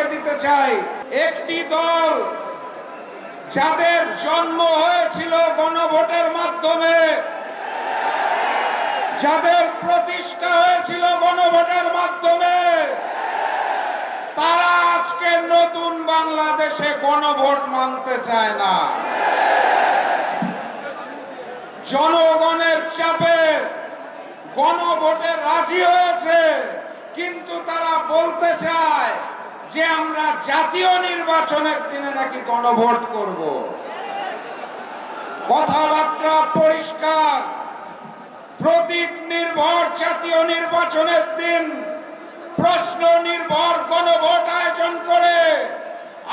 করিয়ে দিতে চাই। একটি দল যাদের জন্ম হয়েছিল গণভোটের মাধ্যমে, যাদের প্রতিষ্ঠা হয়েছিল গণভোটের মাধ্যমে, তারা আজকে নতুন বাংলাদেশে গণভোট মানতে চায় না। জনগণের চাপে গণভোটে রাজি হয়েছে, কিন্তু তারা বলতে চায় যে আমরা জাতীয় নির্বাচনের দিনে নাকি গণভোট করব। কথাবার্তা পরিষ্কার। প্রতীক নির্ভর জাতীয় নির্বাচনের দিন প্রশ্ন নির্ভর গণভোট আয়োজন করে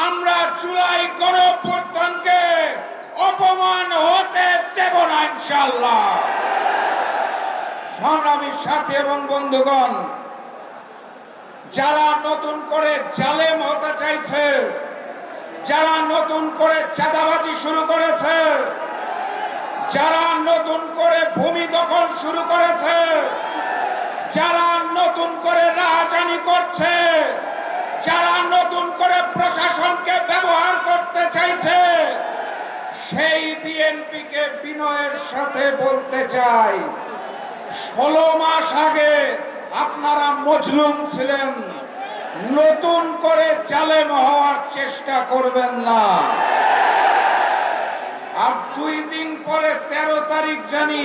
আমরা জুলাই গণঅভ্যুত্থানকে অপমান হতে দেব না ইনশাল্লাহ সংগ্রামীর সাথী এবং বন্ধুগণ যারা নতুন করে জালেম হতে চাইছে, যারা নতুন করে চাঁদাবাজি শুরু করেছে, যারা নতুন করে ভূমি দখল শুরু করেছে, যারা নতুন করে রাহাজানি করছে, যারা নতুন করে প্রশাসনকে ব্যবহার করতে চাইছে, সেই বিএনপিকে বিনয়ের সাথে বলতে চাই, ষোলো মাস আগে আপনারা মজলুম ছিলেন। নতুন করে জালেম হওয়ার চেষ্টা করবেন না। আর দুই দিন পরে তেরো তারিখ জানি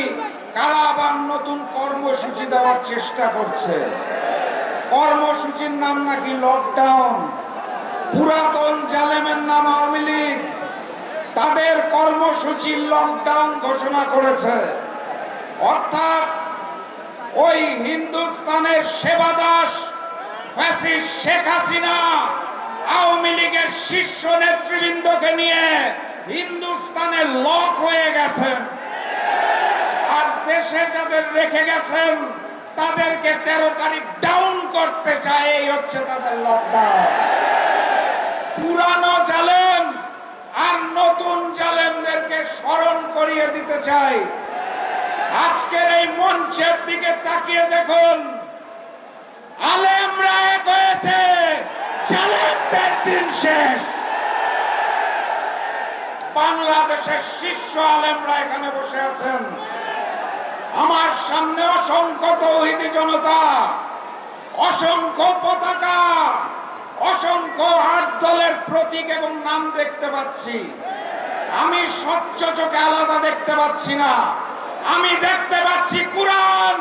কারা আবার নতুন কর্মসূচি দেওয়ার চেষ্টা করছে। কর্মসূচির নাম নাকি লকডাউন পুরাতন জালেমের নাম আওয়ামী লীগ। তাদের কর্মসূচি লকডাউন ঘোষণা করেছে। অর্থাৎ ওই হিন্দুস্তানের সেবাদাস ফ্যাসিস্ট শেখ হাসিনা আওয়ামী লীগের শীর্ষ নেতৃবৃন্দকে নিয়ে হিন্দুস্তানে লক হয়ে গেছেন। আর দেশে যাদের রেখে গেছেন, তাদেরকে তেরো তারিখ ডাউন করতে চায়, এই হচ্ছে তাদের লকডাউন পুরানো জালেম আর নতুন জালেমদেরকে স্মরণ করিয়ে দিতে চাই আজকের এই মঞ্চের দিকে তাকিয়ে দেখুন। আলেমরা এক হয়েছে জালেমদের দিন শেষ। বাংলাদেশের শীর্ষ আলেমরা এখানে বসে আছেন। আমার সামনে অসংখ্য তৌহিদি জনতা, অসংখ্য পতাকা, অসংখ্য আট দলের প্রতীক এবং নাম দেখতে পাচ্ছি। আমি স্বচ্ছ চোখে আলাদা দেখতে পাচ্ছি না। আমি দেখতে পাচ্ছি কোরআন।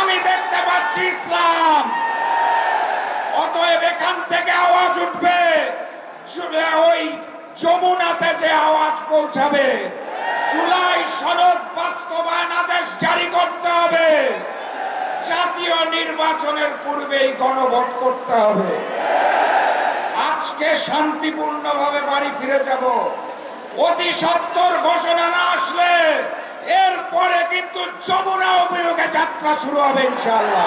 আমি দেখতে পাচ্ছি ইসলাম। অতএব এখান থেকে আওয়াজ উঠবে। ওই যমুনাতে যে আওয়াজ পৌঁছাবে, জুলাই সনদ বাস্তবায়ন আদেশ জারি করতে হবে। জাতীয় নির্বাচনের পূর্বেই গণভোট করতে হবে। আজকে শান্তিপূর্ণভাবে বাড়ি ফিরে যাব। অতি সত্তর ঘোষণা না যমুনা অভিমুখে যাত্রা শুরু হবে ইনশাল্লাহ